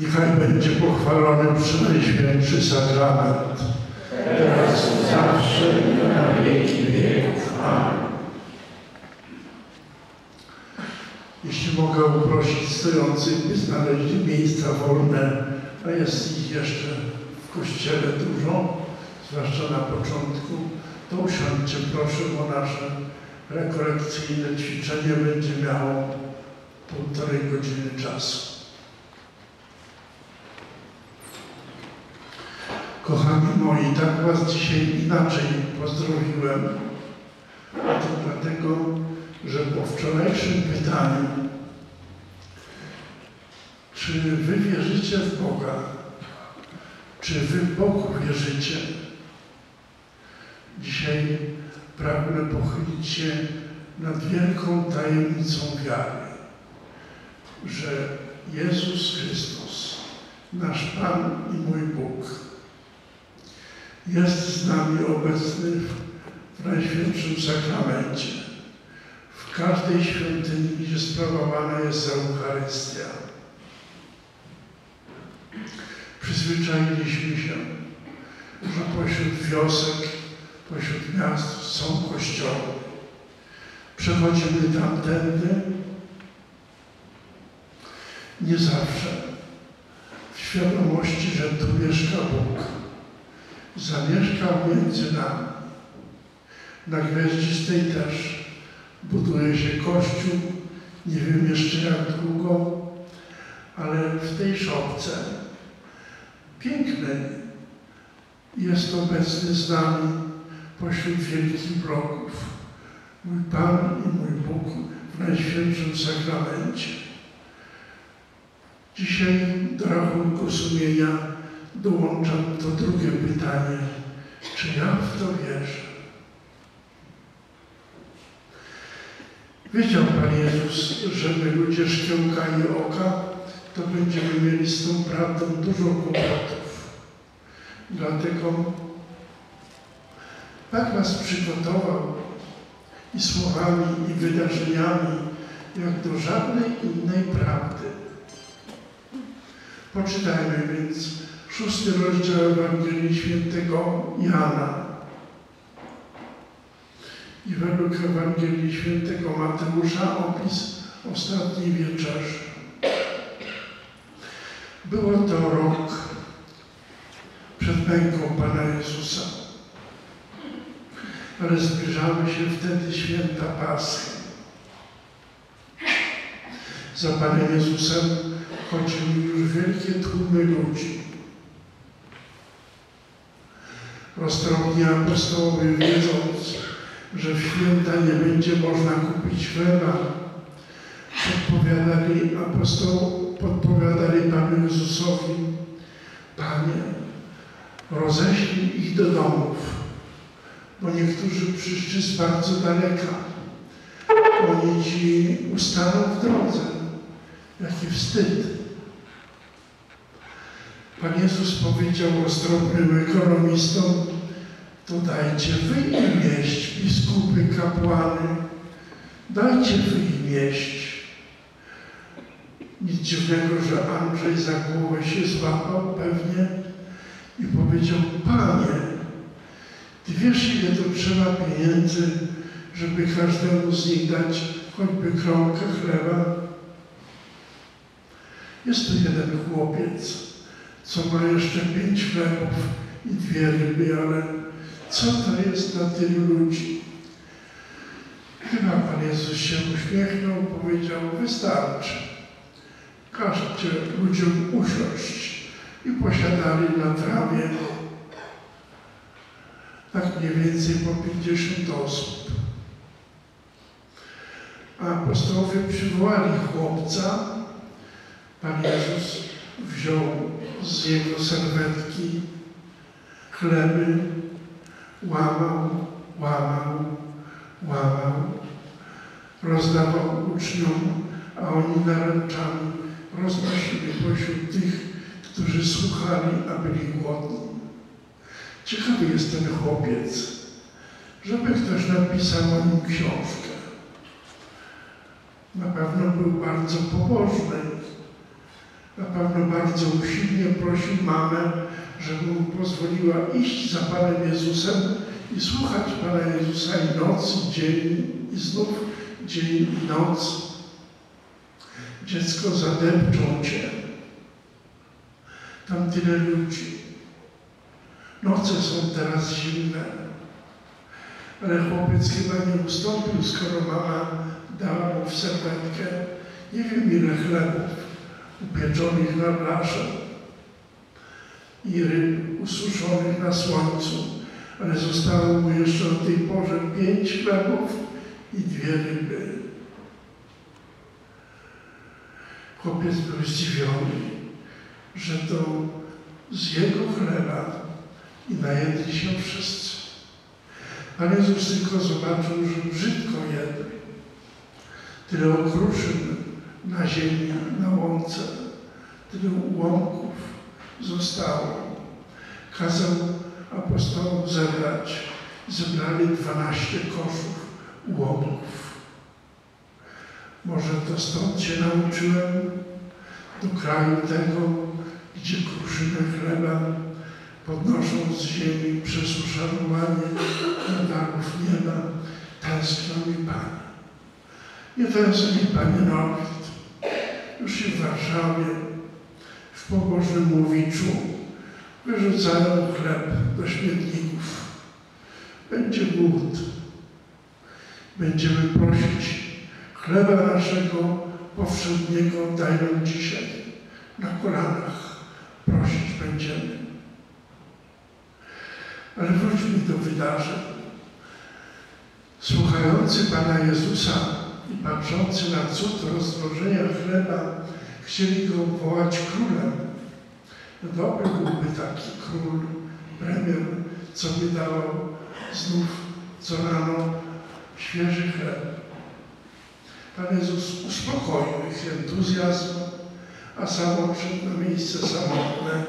Niechaj będzie pochwalony Przenajświętszy Sakrament. teraz i zawsze i na wieki wieków. Jeśli mogę uprosić stojących, by znaleźli miejsca wolne, a jest ich jeszcze w kościele dużo, zwłaszcza na początku, to usiądźcie proszę, bo nasze rekolekcyjne ćwiczenie będzie miało półtorej godziny czasu. Kochani moi, tak Was dzisiaj inaczej pozdrowiłem. A to dlatego, że po wczorajszym pytaniu, czy Wy wierzycie w Boga, czy Wy Bogu wierzycie, dzisiaj pragnę pochylić się nad wielką tajemnicą wiary, że Jezus Chrystus, nasz Pan i mój Bóg, jest z nami obecny w Najświętszym Sakramencie, w każdej świątyni, gdzie sprawowana jest Eucharystia. Przyzwyczailiśmy się, że pośród wiosek, pośród miast są kościoły. Przechodzimy tamtędy, nie zawsze w świadomości, że tu mieszka Bóg. Zamieszkał między nami. Na Gwiaździstej też buduje się kościół, nie wiem jeszcze jak długo, ale w tej szopce pięknej jest obecny z nami pośród wielkich bloków mój Pan i mój Bóg w Najświętszym Sakramencie. Dzisiaj do rachunku sumienia dołączam to drugie pytanie. Czy ja w to wierzę? Wiedział Pan Jezus, że my ludzie szkiełkani oka, to będziemy mieli z tą prawdą dużo kłopotów. Dlatego tak nas przygotował i słowami, i wydarzeniami, jak do żadnej innej prawdy. Poczytajmy więc szósty rozdział Ewangelii Świętego Jana. I według Ewangelii Świętego Mateusza opis ostatniej wieczerzy. Było to rok przed męką Pana Jezusa. Ale zbliżały się wtedy święta Paschy. Za Panem Jezusem chodziły już wielkie tłumy ludzi. Roztropni apostołowie, wiedząc, że w święta nie będzie można kupić chleba, podpowiadali apostoł, podpowiadali Panu Jezusowi, Panie, roześlij ich do domów, bo niektórzy przyszli z bardzo daleka. Oni ci ustaną w drodze. Jaki wstyd. Pan Jezus powiedział roztropnym ekonomistom, to dajcie wy im jeść, biskupy, kapłany, dajcie wy im jeść. Nic dziwnego, że Andrzej za głowę się złapał pewnie i powiedział, Panie, Ty wiesz, ile to trzeba pieniędzy, żeby każdemu z nich dać choćby kromkę chleba? Jest tu jeden chłopiec, co ma jeszcze pięć chlebów i dwie ryby, ale co to jest na tylu ludzi? Chyba Pan Jezus się uśmiechnął, powiedział, wystarczy. Każcie ludziom usiąść i posiadali na trawie tak mniej więcej po 50 osób. A apostołowie przywołali chłopca. Pan Jezus wziął z jego serwetki chleby, łamał, łamał, łamał, rozdawał uczniom, a oni naręczami roznosili pośród tych, którzy słuchali, a byli głodni. Ciekawy jest ten chłopiec, żeby ktoś napisał o nim książkę. Na pewno był bardzo pobożny, Na pewno bardzo usilnie prosił mamę, żeby mu pozwoliła iść za Panem Jezusem i słuchać Pana Jezusa i noc, i dzień, i znów dzień i noc. Dziecko zadepczą Cię. Tam tyle ludzi. Noce są teraz zimne. Ale chłopiec chyba nie ustąpił, skoro mama dała mu w serwetkę nie wiem ile chlebów upieczonych na blasze i ryb ususzonych na słońcu, ale zostało mu jeszcze o tej porze pięć chlebów i dwie ryby. Chłopiec był zdziwiony, że to z jego chleba i najedli się wszyscy. Pan Jezus tylko zobaczył, że brzydko jedli. Tyle okruszyn na ziemi, na łące, tyle ułomków zostało. Kazał apostołom zebrać. Zebrali dwanaście koszów ułomków. Może to stąd się nauczyłem do kraju tego, gdzie kruszynę chleba podnoszą z ziemi przez uszanowanie darów nieba, tęskno mi Panie. Nie tęskno mi Panie Norwid. Już się w Warszawie, w pobożnym Łowiczu wyrzucają chleb do śmietników. Będzie głód. Będziemy prosić chleba naszego powszedniego daj nam dzisiaj. Na kolanach prosić będziemy. Ale wróćmy do wydarzeń. Słuchający Pana Jezusa i patrzący na cud rozmnożenia chleba, chcieli go wołać królem. Dobry byłby taki król, premier, co by dawał znów co rano świeży chleb. Pan Jezus uspokoił ich entuzjazm, a sam odszedł na miejsce samotne,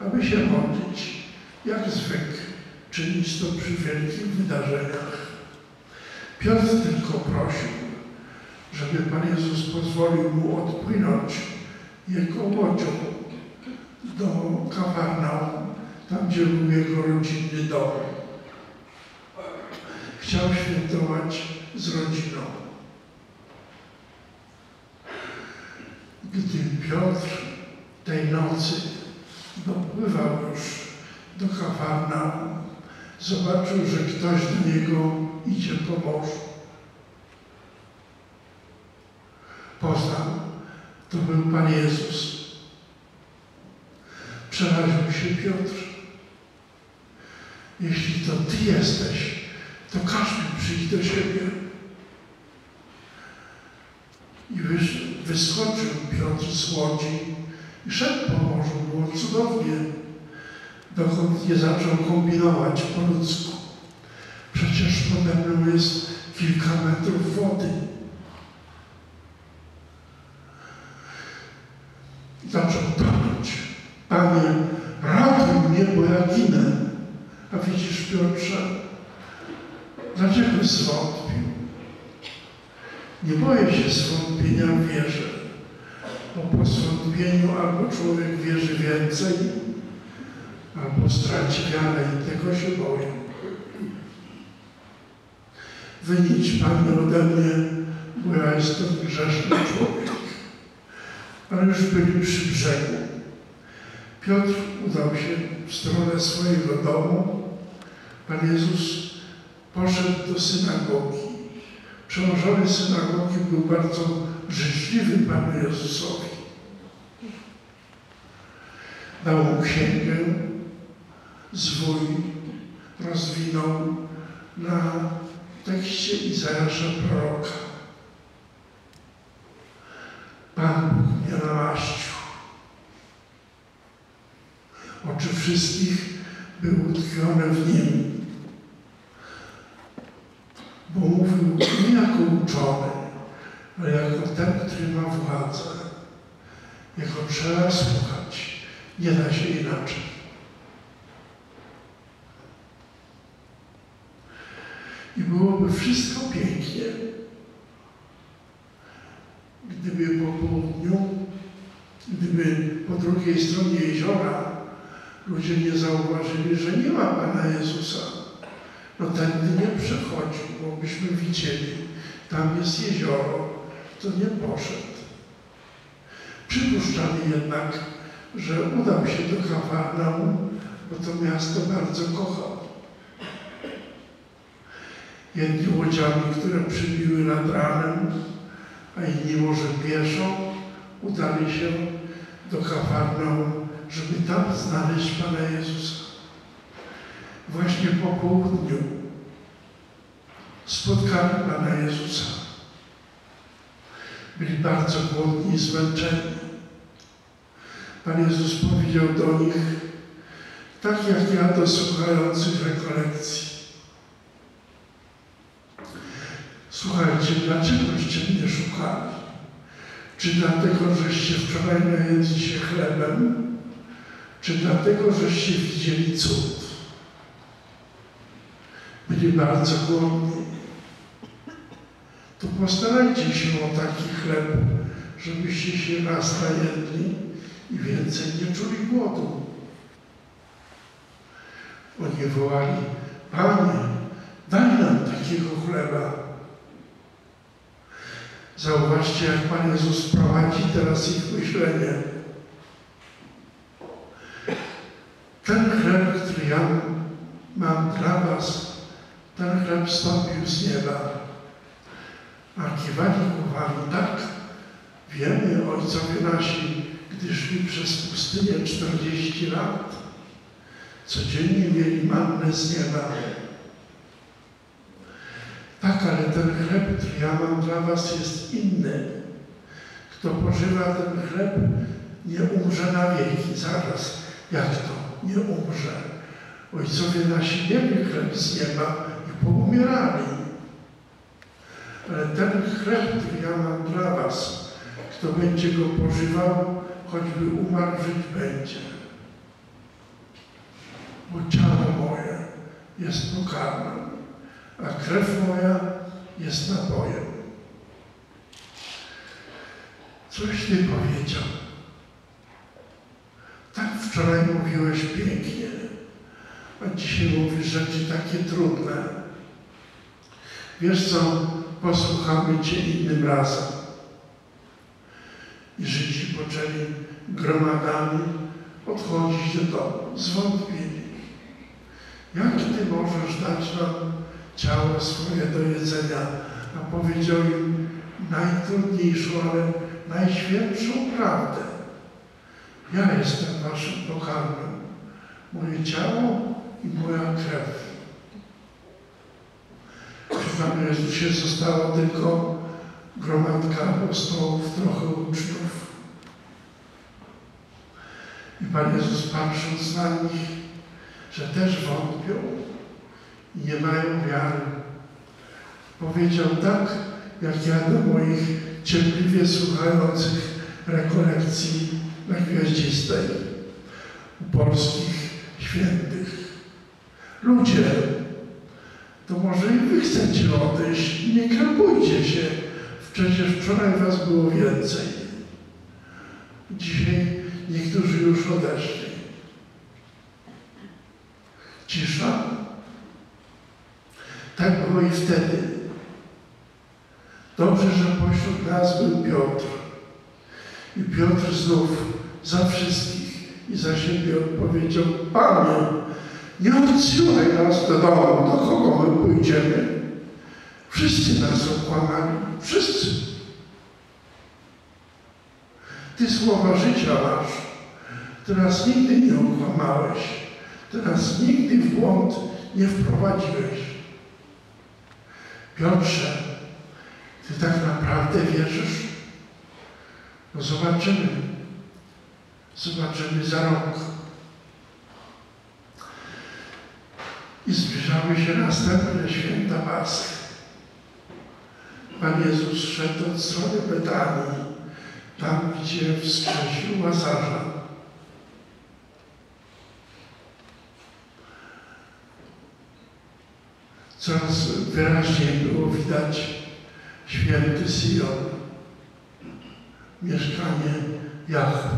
aby się modlić, jak zwykle czynić to przy wielkich wydarzeniach. Piotr tylko prosił, żeby Pan Jezus pozwolił mu odpłynąć jego łodzią do Kafarnaum, tam gdzie był jego rodzinny dom. Chciał świętować z rodziną. Gdy Piotr tej nocy dopływał już do Kafarnaum, zobaczył, że ktoś do niego idzie po morzu. Poznał, to był Pan Jezus. Przeraził się Piotr. Jeśli to Ty jesteś, to każ mi przyjść do siebie. I wyskoczył Piotr z łodzi i szedł po morzu. Było cudownie, dokąd nie zaczął kombinować po ludzku. Przecież pode mną jest kilka metrów wody. Zaczął tonąć. Panie, ratuj mnie, bo ja ginę. A widzisz, Piotrze, dlaczego zwątpił? Nie boję się zwątpienia w wierze, bo po zwątpieniu albo człowiek wierzy więcej, albo straci wiarę i tego się boję. Wynicz Panie ode mnie, bo ja jestem grzeszny człowiek. Ale już byli przy brzegu. Piotr udał się w stronę swojego domu. Pan Jezus poszedł do synagogi. Przełożony synagogi był bardzo życzliwy Panu Jezusowi. Dał mu księgę, zwój rozwinął na tekście Izajasza proroka. Pan Oczy wszystkich były utkwione w Nim. Bo mówił nie jako uczony, ale jako ten, który ma władzę. Jego trzeba słuchać. Nie da się inaczej. I byłoby wszystko pięknie, gdyby po południu, gdyby drugiej stronie jeziora ludzie nie zauważyli, że nie ma Pana Jezusa. No tędy nie przechodził, bo byśmy widzieli, tam jest jezioro, to nie poszedł. Przypuszczali jednak, że udał się do Kafarnaum, bo to miasto bardzo kochał. Jedni łodziami, które przybiły nad ranem, a inni może pieszo, udali się do Kafarnaum, żeby tam znaleźć Pana Jezusa. Właśnie po południu spotkali Pana Jezusa. Byli bardzo głodni i zmęczeni. Pan Jezus powiedział do nich, tak jak ja do słuchających rekolekcji. Słuchajcie, dlaczegoście mnie szukali? Czy dlatego, żeście wczoraj najedli się chlebem, czy dlatego, żeście widzieli cud? Byli bardzo głodni. To postarajcie się o taki chleb, żebyście się raz najedli i więcej nie czuli głodu. Oni wołali, Panie, daj nam takiego chleba. Zauważcie, jak Pan Jezus prowadzi teraz ich myślenie. Ten chleb, który ja mam dla Was, ten chleb stąpił z nieba. A kiwali głowami, tak, wiemy, ojcowie nasi, gdy szli przez pustynię 40 lat, codziennie mieli mannę z nieba. Tak, ale ten chleb, który ja mam dla was jest inny. Kto pożywa ten chleb, nie umrze na wieki. Zaraz, jak to? Nie umrze. Ojcowie nasi mieli chleb z nieba i poumierali. Ale ten chleb, który ja mam dla was, kto będzie go pożywał, choćby umarł, żyć będzie. Bo ciało moje jest pokarmem a krew moja jest napojem. Coś Ty powiedział. Tak wczoraj mówiłeś pięknie, a dzisiaj mówisz rzeczy takie trudne. Wiesz co, posłuchamy Cię innym razem. I Żydzi poczęli gromadami odchodzić do domu, zwątpili. Jak Ty możesz dać nam ciało swoje do jedzenia, a powiedział im najtrudniejszą, ale najświętszą prawdę. Ja jestem waszym pokarmem, moje ciało moja krew. W Panu Jezusie została tylko gromadka apostołów, trochę uczniów. I Pan Jezus patrząc na nich, że też wątpią, i nie mają wiary. Powiedział tak, jak ja do moich cierpliwie słuchających rekolekcji na Gwiaździstej u polskich świętych. Ludzie, to może i wy chcecie odejść, nie krępujcie się, przecież wczoraj was było więcej. Dzisiaj niektórzy już odeszli. Cisza. Tak było i wtedy. Dobrze, że pośród nas był Piotr. I Piotr znów za wszystkich i za siebie odpowiedział, Panie, nie odsyłaj nas do domu, do kogo my pójdziemy. Wszyscy nas okłamali, wszyscy. Ty słowa życia masz, Ty nas nigdy nie okłamałeś, Ty nas nigdy w błąd nie wprowadziłeś. Piotrze, Ty tak naprawdę wierzysz? No zobaczymy. Zobaczymy za rok. I zbliżały się następne święta Paschy. Pan Jezus szedł od strony Betanii, tam gdzie wskrzesił Łazarza. coraz wyraźniej było widać święty Sion, mieszkanie Jahwe.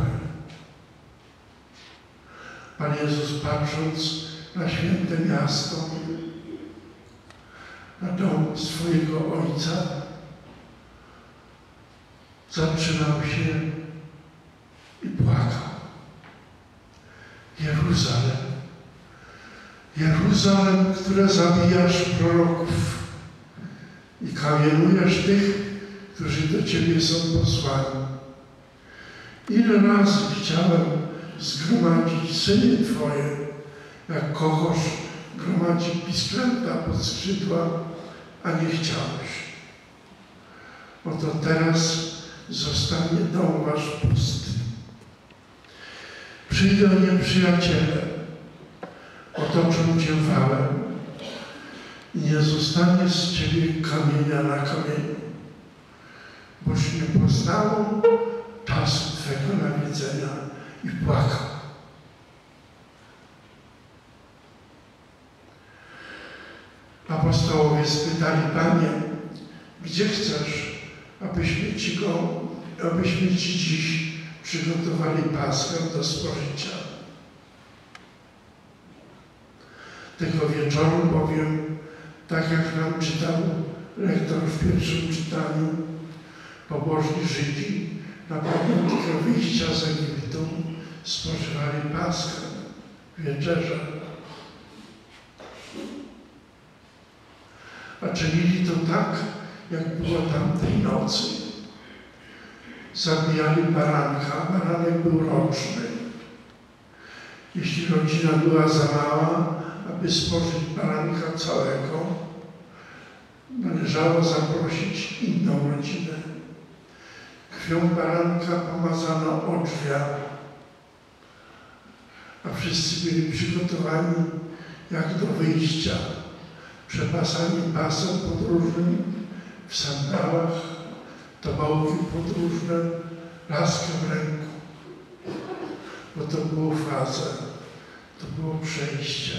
Pan Jezus patrząc na święte miasto, na dom swojego Ojca, zatrzymał się i płakał. Jeruzalem, Jeruzalem, które zabijasz proroków i kamienujesz tych, którzy do Ciebie są posłani. Ile razy chciałem zgromadzić syny Twoje, jak kogoś gromadzi pisklęta pod skrzydła, a nie chciałeś. Oto teraz zostanie dom Wasz pusty. Przyjdą nieprzyjaciele, otoczą Cię wałem i nie zostanie z Ciebie kamienia na kamieniu, boś nie poznało czasu Twego nawiedzenia i płakał. Apostołowie spytali, Panie, gdzie chcesz, abyśmy Ci go, abyśmy Ci dziś przygotowali Paschę do spożycia. Tego wieczoru bowiem, tak jak nam czytał lektor w pierwszym czytaniu, pobożni Żydzi na pamiątkę wyjścia z Egiptu spożywali Paschę, wieczerzę. A czynili to tak, jak było tamtej nocy. Zabijali baranka, baranek był roczny. Jeśli rodzina była za mała, aby spożyć baranka całego, należało zaprosić inną rodzinę. Krwią baranka pomazano odrzwia, a wszyscy byli przygotowani jak do wyjścia, przepasani pasem podróżnym, w sandałach, tobołki podróżne, laskę w ręku, bo to było faza, to było przejście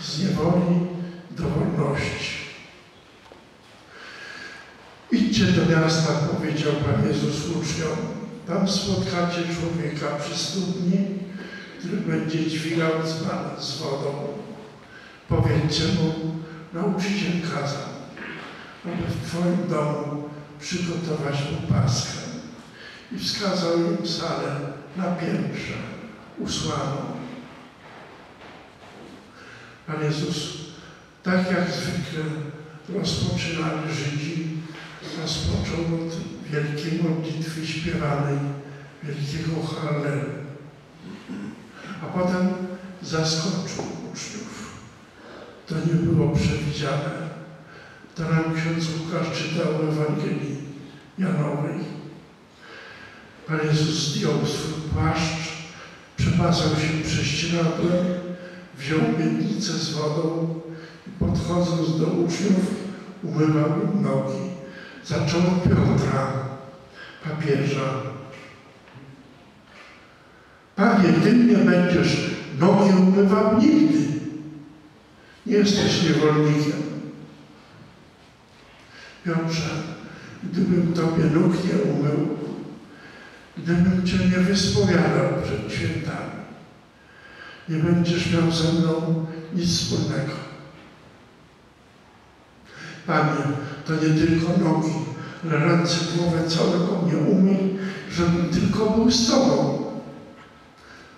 z niewoli do wolności. Idźcie do miasta, powiedział Pan Jezus uczniom. Tam spotkacie człowieka przy studni, który będzie dźwigał z wodą. Powiedzcie mu, nauczyciel kazał, aby w Twoim domu przygotować mu Paschę. I wskazał im salę na piętrze, usłaną. Pan Jezus, tak jak zwykle rozpoczynali Żydzi, rozpoczął od wielkiej modlitwy śpiewanej, wielkiego Hallelu. A potem zaskoczył uczniów. Nie było przewidziane. To nam ksiądz Łukasz czytał w Ewangelii Janowej. Pan Jezus zdjął swój płaszcz, przepasał się prześcieradłem, wziął miednicę z wodą i podchodząc do uczniów umywał im nogi. Zaczął Piotra, papieża. Panie, Ty nie będziesz nogi umywał nigdy. Nie jesteś niewolnikiem. Piotrze, gdybym Tobie nóg nie umył, gdybym Cię nie wyspowiadał przed świętami, nie będziesz miał ze mną nic wspólnego. Panie, to nie tylko nogi, ale ręce, głowę całego mnie umyj, żebym tylko był z Tobą.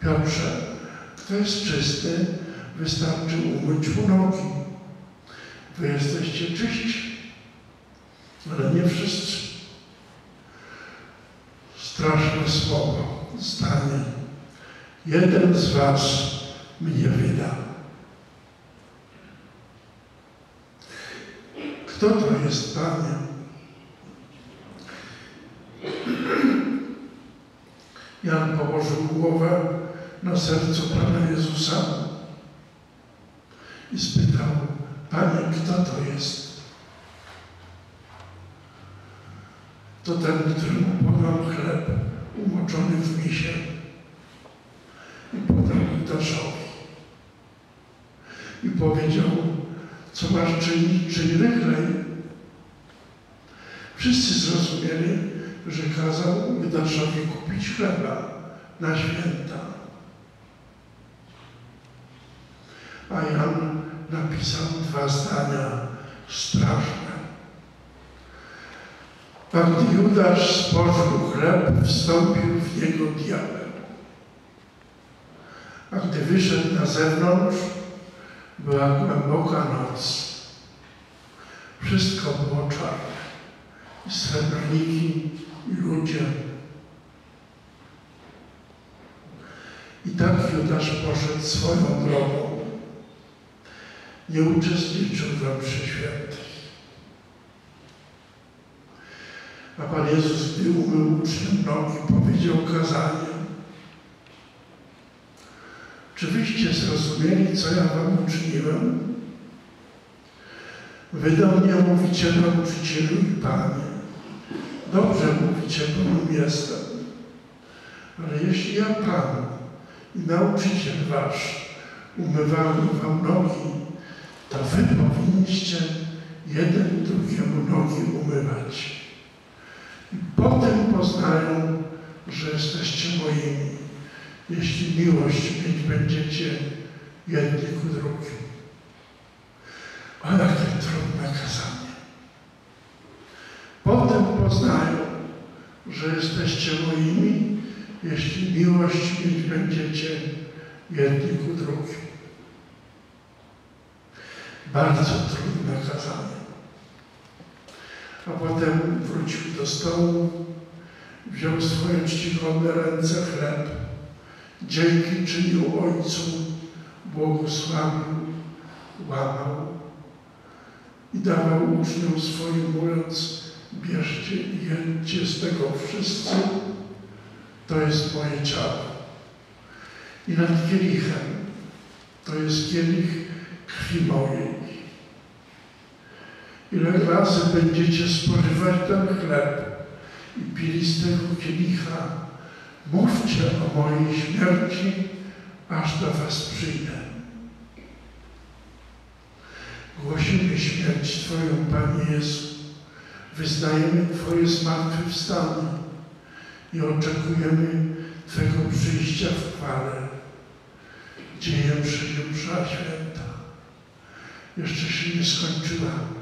Piotrze, kto jest czysty, wystarczy umyć mu nogi. Wy jesteście czyści, ale nie wszyscy. Straszne słowo, zdanie. Jeden z Was mnie wyda. Kto to jest, Panie? Jan położył głowę na sercu Pana Jezusa i spytał, Panie, kto to jest? To ten, któremu podał chleb umoczony w misie i podał Judaszowi. I powiedział, co masz czynić, czyń rychlej. Wszyscy zrozumieli, że kazał Judaszowi kupić chleba na święta. Napisał dwa zdania straszne. Gdy Judasz spożył chleb, wstąpił w niego diabeł. A gdy wyszedł na zewnątrz, była głęboka noc. Wszystko było czarne. Srebrniki, i ludzie. I tak Judasz poszedł swoją drogą. Nie uczestniczył we mszy świętej. A Pan Jezus, gdy umył uczniom nogi, powiedział kazanie. Czy wyście zrozumieli, co ja wam uczyniłem? Wy do mnie mówicie nauczycielu i Panie. Dobrze mówicie, bo jestem. Ale jeśli ja Pan i nauczyciel wasz umywałem wam nogi, to wy powinniście jeden drugiemu nogi umywać. I potem poznają, że jesteście moimi, jeśli miłość mieć będziecie jedni ku drugim. O, jakie trudne kazanie. Potem poznają, że jesteście moimi, jeśli miłość mieć będziecie jedni ku drugim. Bardzo trudne kazanie. A potem wrócił do stołu, wziął swoje czcigodne ręce chleb, dzięki czynił Ojcu, błogosławił, łamał i dawał uczniom swoim, mówiąc, bierzcie i jedźcie z tego wszyscy, to jest moje ciało. I nad kielichem, to jest kielich krwi mojej. Ile razy będziecie spożywać ten chleb i pili z tego kielicha, mówcie o mojej śmierci, aż do was przyjdę. Głosimy śmierć Twoją, Panie Jezu. Wyznajemy Twoje zmartwychwstanie i oczekujemy Twego przyjścia w chwale. Dzieje przyjdzie święta. Jeszcze się nie skończyła.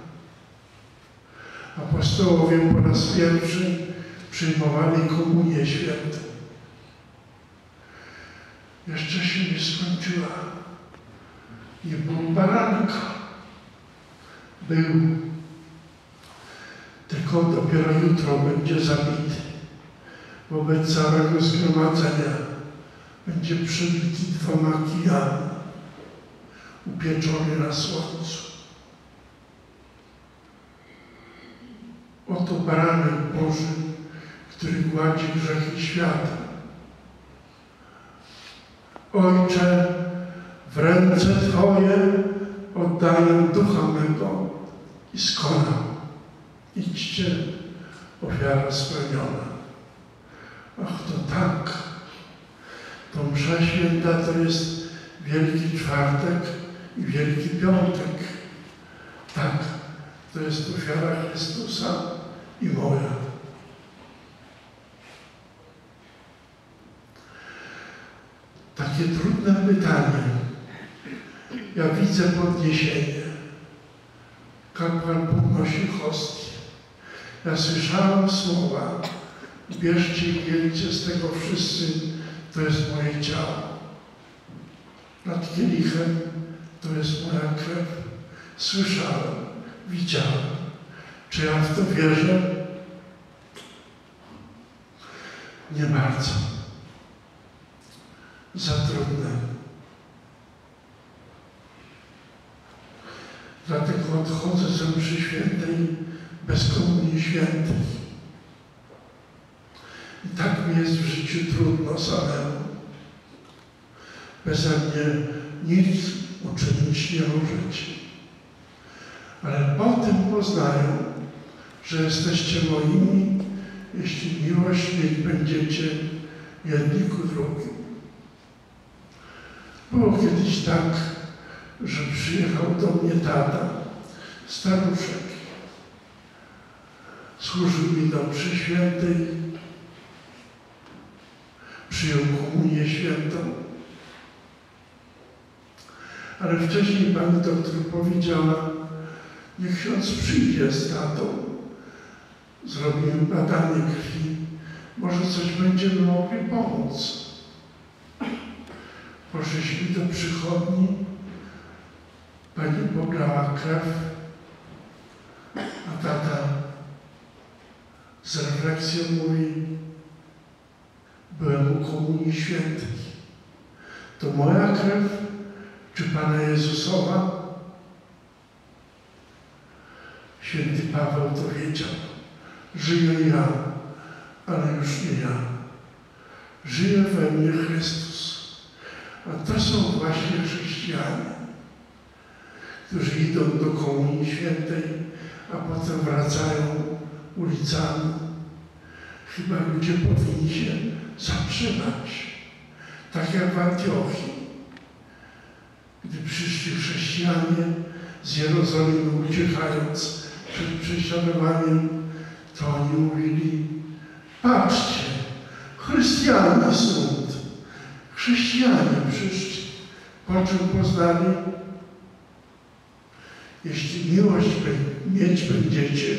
Apostołowie po raz pierwszy przyjmowali komunię świętą. Jeszcze się nie skończyła. Nie było baranka. Był. Tylko dopiero jutro będzie zabity. Wobec całego zgromadzenia będzie przybity dwoma kijami, upieczony na słońcu. Oto baranek Boży, który gładzi grzechy świata. Ojcze, w ręce Twoje oddaję ducha mego i skonam. Idźcie, ofiara spełniona. Ach, to tak. To msza święta to jest Wielki Czwartek i Wielki Piątek. Tak, to jest ofiara Chrystusa i moja. Takie trudne pytanie. Ja widzę podniesienie. Kapłan podnosi hostię. Ja słyszałem słowa, bierzcie i z tego wszyscy, to jest moje ciało. Nad kielichem to jest moja krew. Słyszałem, widziałem. Czy ja w to wierzę? Nie bardzo. Za trudne. Dlatego odchodzę ze mszy świętej bez komunii świętej. I tak mi jest w życiu trudno samemu. Beze mnie nic uczynić nie możecie. Ale potem poznają, że jesteście moimi, jeśli miłość mieć będziecie jedni ku drugim. Było kiedyś tak, że przyjechał do mnie tata, staruszek. Służył mi do mszy świętej, przyjął komunię świętą. Ale wcześniej pani doktor powiedziała, niech ksiądz przyjdzie z tatą. Zrobimy badanie krwi. Może coś będziemy mogli pomóc. Poszliśmy do przychodni. Pani pobrała krew, a tata z refleksją mówi, byłem u Komunii Świętej. To moja krew, czy Pana Jezusowa? Święty Paweł to wiedział. Żyję ja, ale już nie ja. Żyje we mnie Chrystus. A to są właśnie chrześcijanie, którzy idą do Komunii Świętej, a potem wracają ulicami. Chyba ludzie powinni się zatrzymać. Tak jak w Antiochii. Gdy przyszli chrześcijanie z Jerozolimy uciekając przed prześladowaniem, to oni mówili, patrzcie, chrystianie są, chrześcijanie przyszli, po czym poznali, jeśli miłość mieć będziecie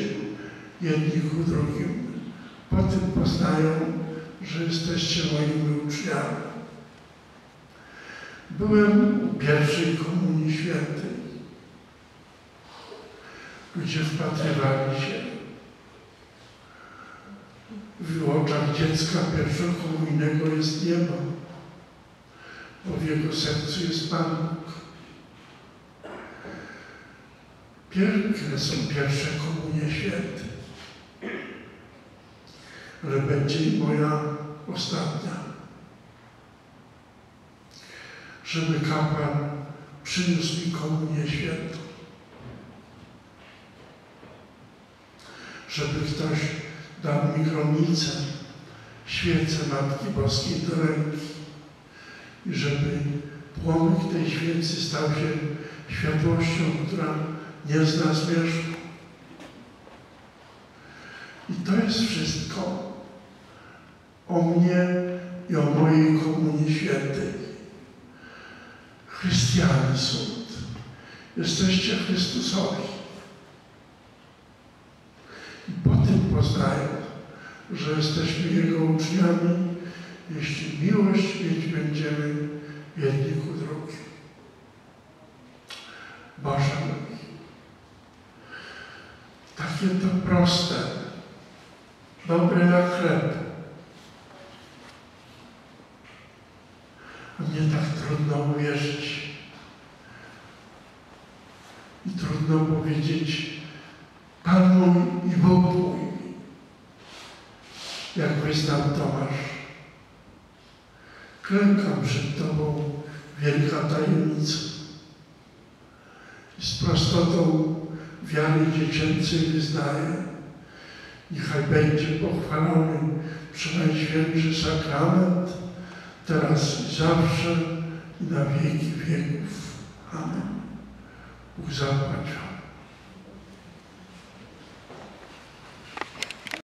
jedni ku drugim, po tym poznają, że jesteście moimi uczniami. Byłem u pierwszej komunii świętej. Ludzie wpatrywali się w oczach dziecka pierwszokomunijnego jest niebo, bo w jego sercu jest Pan Bóg. Piękne są pierwsze komunie święte, ale będzie i moja ostatnia. Żeby kapłan przyniósł mi komunię świętą. Żeby ktoś dał mi świecę Matki Boskiej do ręki i żeby płomyk tej świecy stał się światłością, która nie zna zmierzchu. I to jest wszystko o mnie i o mojej Komunii Świętej. Chrystianie sąd. Jesteście Chrystusowi. I po tym poznają, że jesteśmy Jego uczniami, jeśli miłość mieć będziemy jedni ku drugim. Boże takie to proste, dobre jak chleb. A mnie tak trudno uwierzyć. I trudno powiedzieć, Pan mój i Bóg mój, jak wyznał Tomasz. Klękam przed Tobą, wielka tajemnica. Z prostotą wiary dziecięcej wyznaję. Niechaj będzie pochwalony Przenajświętszy Sakrament, teraz i zawsze i na wieki wieków. Amen. Bóg zapłać.